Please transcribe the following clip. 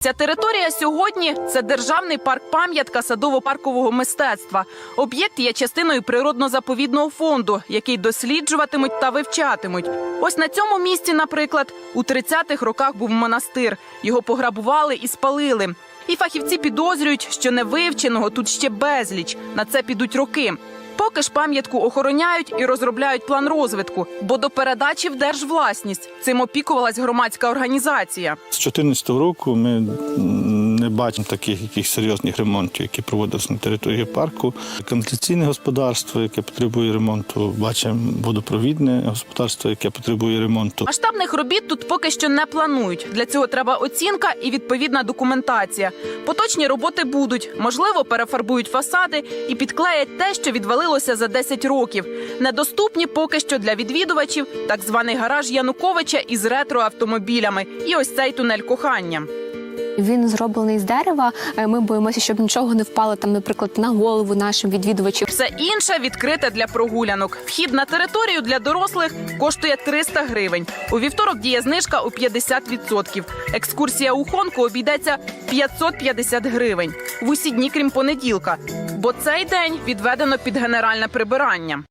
Ця територія сьогодні це державний парк пам'ятка садово-паркового мистецтва. Об'єкт є частиною природно-заповідного фонду, який досліджуватимуть та вивчатимуть. Ось на цьому місці, наприклад, у 30-х роках був монастир. Його пограбували і спалили. І фахівці підозрюють, що невивченого тут ще безліч. На це підуть роки. Поки ж пам'ятку охороняють і розробляють план розвитку, бо до передачі в держвласність цим опікувалась громадська організація. З 2014 року ми бачимо таких якихось серйозних ремонтів, які проводилися на території парку. Каналізаційне господарство, яке потребує ремонту, бачимо водопровідне господарство, яке потребує ремонту. Масштабних робіт тут поки що не планують. Для цього треба оцінка і відповідна документація. Поточні роботи будуть, можливо, перефарбують фасади і підклеять те, що відвалилося за 10 років. Недоступні поки що для відвідувачів так званий гараж Януковича із ретроавтомобілями і ось цей тунель кохання. Він зроблений з дерева. Е, Ми боїмося, щоб нічого не впало там, наприклад, на голову нашим відвідувачам. Все інше відкрите для прогулянок. Вхід на територію для дорослих коштує 300 гривень. У вівторок діє знижка у 50%. Екскурсія у Хонку обійдеться 550 гривень. В усі дні, крім понеділка. Бо цей день відведено під генеральне прибирання.